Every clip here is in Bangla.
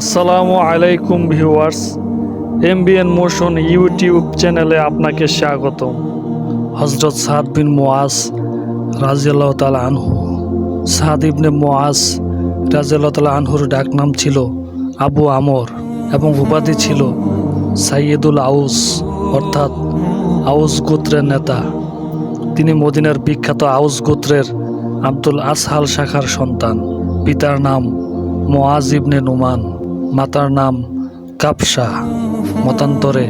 আসসালামু আলাইকুম ভিউয়ার্স, এমবিএন মোশন ইউটিউব চ্যানেলে আপনাকে স্বাগতম। হজরত সাদ বিন মোয়াজ রাজিয়াল্লাহ তালা আনহু। সাদ ইবনে মোয়াজ রাজিয়াল্লাহ তালা আনহুর ডাকনাম ছিল আবু আমর এবং উপাধি ছিল সাইয়েদুল আউস, অর্থাৎ আউস গোত্রের নেতা। তিনি মদিনার বিখ্যাত আউস গোত্রের আব্দুল আসহাল শাখার সন্তান। পিতার নাম মোয়াজ ইবনে নুমান। মাতার নাম কাপসা মতান্তরে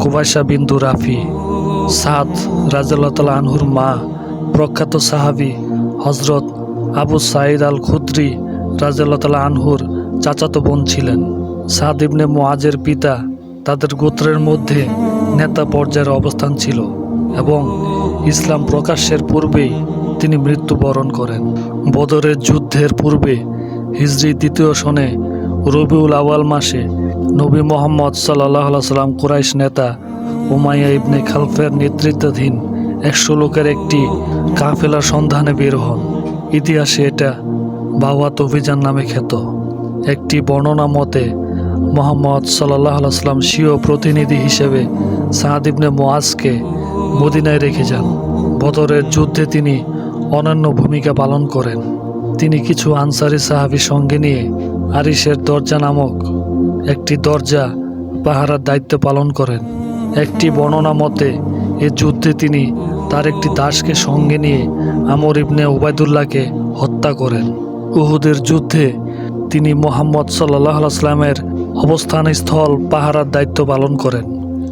কুবাইশা বিন্দু রাফি। সাদ রাজাল্লাহ আনহুর মা, প্রখ্যাত সাহাবি হজরত আবু সাঈদ আল খুদ্রি রাজাল্লাহ আনহুর চাচাতো বোন ছিলেন। সাদ ইবনে মোয়াজের পিতা তাদের গোত্রের মধ্যে নেতা পর্যায়ের অবস্থান ছিল এবং ইসলাম প্রকাশের পূর্বেই তিনি মৃত্যুবরণ করেন। বদরের যুদ্ধের পূর্বে হিজরি দ্বিতীয় সনে রবিউল আওয়াল মাসে নবী মোহাম্মদ সাল্লাহ সাল্লাম কুরাইশ নেতা উমাইয়া ইবনে খালফের নেতৃত্বাধীন একশো লোকের একটি কাফেলার সন্ধানে বের হন। ইতিহাসে এটা বাওয়াত অভিযান নামে খ্যাত। একটি বর্ণনা মতে, মোহাম্মদ সাল্লাহ সাল্লাম স্বীয় প্রতিনিধি হিসেবে সাহাদ ইবনে মোয়াজকে মদিনায় রেখে যান। বদরের যুদ্ধে তিনি অনন্য ভূমিকা পালন করেন। তিনি কিছু আনসারি সাহাবি সঙ্গে নিয়ে আরিসের দরজা নামক একটি দরজা পাহারার দায়িত্ব পালন করেন। একটি বর্ণনা মতে, এ যুদ্ধে তিনি তার একটি দাসকে সঙ্গে নিয়ে আমর ইবনে উবায়দুল্লাহকে হত্যা করেন। উহুদের যুদ্ধে তিনি মোহাম্মদ সাল্লাহ সাল্লামের অবস্থান স্থল পাহারার দায়িত্ব পালন করেন।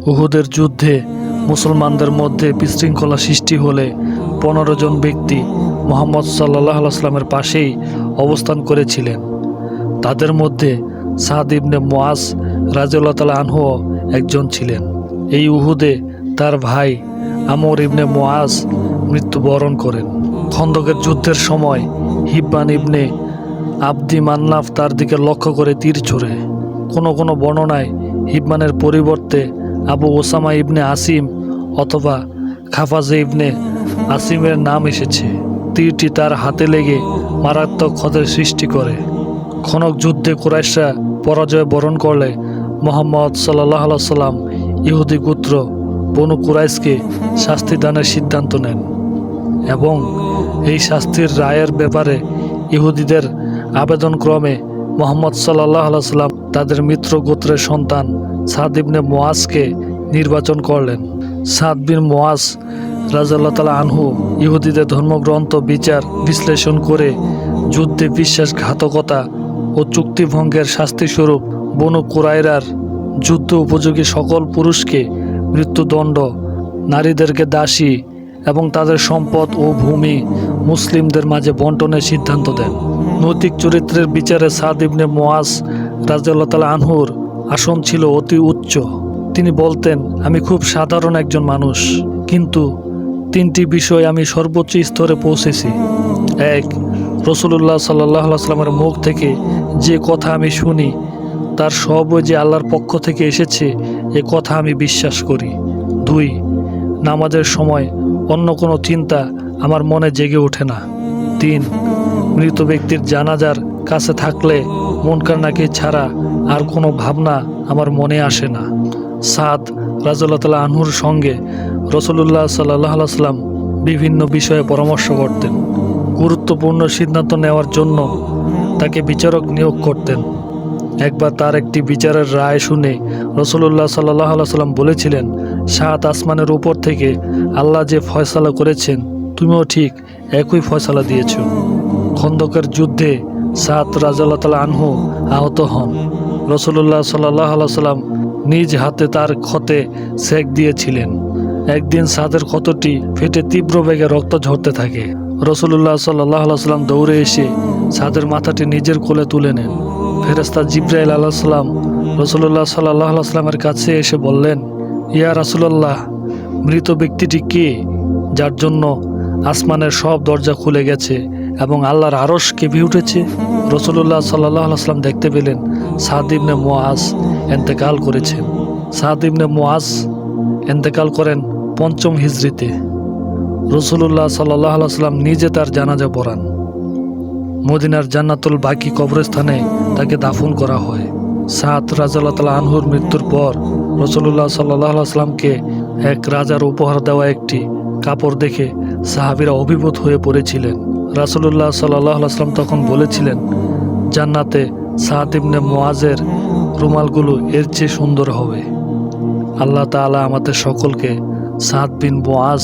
উহুদের যুদ্ধে মুসলমানদের মধ্যে বিশৃঙ্খলা সৃষ্টি হলে পনেরো জন ব্যক্তি মোহাম্মদ সাল্লাহ আসলামের পাশেই অবস্থান করেছিলেন। তাদের মধ্যে সাদ ইবনে মোয়াজ রাজিউল্লাহ তালা আনহু একজন ছিলেন। এই উহুদে তার ভাই আমর ইবনে মোয়াজ মৃত্যুবরণ করেন। খন্দকের যুদ্ধের সময় হিব্বান ইবনে আব্দি মান্নাফ তার দিকে লক্ষ্য করে তীর ছোড়ে। কোনো কোনো বর্ণনায় হিব্বানের পরিবর্তে আবু ওসামা ইবনে আসিম অথবা খাফাজে ইবনে আসিমের নাম এসেছে। তীরটি তার হাতে লেগে মারাত্মক ক্ষতের সৃষ্টি করে। খনক যুদ্ধে কুরাইশরা পরাজয় বরণ করলে মোহাম্মদ সাল্লাহ সাল্লাম ইহুদি গোত্র বনু কুরাইশকে শাস্তি দানের সিদ্ধান্ত নেন এবং এই শাস্তির রায়ের ব্যাপারে ইহুদিদের আবেদন ক্রমে মোহাম্মদ সাল্লাহ সাল্লাম তাদের মিত্র গোত্রের সন্তান সাদ ইবনে মোয়াজকে নির্বাচন করলেন। সাদ বিন মোয়াজ রাজাল্লাহ তালা আনহু ইহুদিদের ধর্মগ্রন্থ বিচার বিশ্লেষণ করে যুদ্ধে বিশ্বাসঘাতকতা ও চুক্তিভঙ্গের শাস্তিস্বরূপ বনু কুরাইরার যুদ্ধ উপযোগী সকল পুরুষকে মৃত্যুদণ্ড, নারীদেরকে দাসী এবং তাদের সম্পদ ও ভূমি মুসলিমদের মাঝে বন্টনের সিদ্ধান্ত দেন। নৈতিক চরিত্রের বিচারে সাদ ইবনে মোয়াজ রাজিউল্লাহ আনহুর আসন ছিল অতি উচ্চ। তিনি বলতেন, আমি খুব সাধারণ একজন মানুষ, কিন্তু তিনটি বিষয় আমি সর্বোচ্চ স্তরে পৌঁছেছি। এক রসুল্লাহ সাল্লাহ সাল্লামের মুখ থেকে যে কথা আমি শুনি, তার সবই যে আল্লাহর পক্ষ থেকে এসেছে, এ কথা আমি বিশ্বাস করি। দুই, নামাজের সময় অন্য কোনো চিন্তা আমার মনে জেগে ওঠে না। তিন, মৃত ব্যক্তির জানাজার কাছে থাকলে মন কান্নাকে ছাড়া আর কোনো ভাবনা আমার মনে আসে না। সাদ রাজুল্লাহ তালা আনহুর সঙ্গে রসুল্লাহ সাল্লাহ সাল্লাম বিভিন্ন বিষয়ে পরামর্শ করতেন। গুরুত্বপূর্ণ সিদ্ধান্ত নেওয়ার জন্য তাকে বিচারক নিয়োগ করতেন। একবার তার একটি বিচারের রায় শুনে রসুল্লাহ সাল্লাহ সাল্লাম বলেছিলেন, সাত আসমানের উপর থেকে আল্লাহ যে ফয়সালা করেছেন, তুমিও ঠিক একই ফয়সালা দিয়েছ। খন্দকের যুদ্ধে সাত রাজাল্লাহ তালা আনহু আহত হন। রসুল্লাহ সাল্লাহ সাল্লাম নিজ হাতে তার ক্ষতে সেক দিয়েছিলেন। একদিন সাদের ক্ষতটি ফেটে তীব্র বেগে রক্ত ঝরতে থাকে। রসুল্লাহ সাল্লাহ সাল্লাম দৌড়ে এসে সাদের মাথাটি নিজের কোলে তুলে নেন। ফেরেস্তা জিব্রাইল আল্লাহ সাল্লাম রসুল্লাহ সাল্লাহ সাল্লামের কাছে এসে বললেন, ইয়া রাসুলাল্লাহ, মৃত ব্যক্তিটি কে যার জন্য আসমানের সব দরজা খুলে গেছে এবং আল্লাহর আরস কেঁপে উঠেছে? রসুল্লাহ সাল্লাহ সাল্লাম দেখতে পেলেন সাদ ইবনে মোয়াজ এন্তেকাল করেছেন। সাদ ইবনে মোয়াজ এন্তেকাল করেন পঞ্চম হিজড়িতে রসুল্লাহ সাল্লাহ সাল্লাম নিজে তার জানাজা পড়ান। মদিনার জান্নাতুল বাকি কবরস্থানে তাকে দাফন করা হয়। সাত রাজাল্লাহ তালা আনহুর মৃত্যুর পর রসুল্লাহ সাল্লাহ আসলামকে এক রাজার উপহার দেওয়া একটি কাপড় দেখে সাহাবিরা অভিভূত হয়ে পড়েছিলেন। রাসুলুল্লাহ সাল্লাহ আসলাম তখন বলেছিলেন, জান্নাতে সাদ ইবনে মোয়াজের রুমালগুলো এর চেয়ে সুন্দর হবে। আল্লাহ তাআলা আমাদের সকলকে সাদ বিন বোয়াজ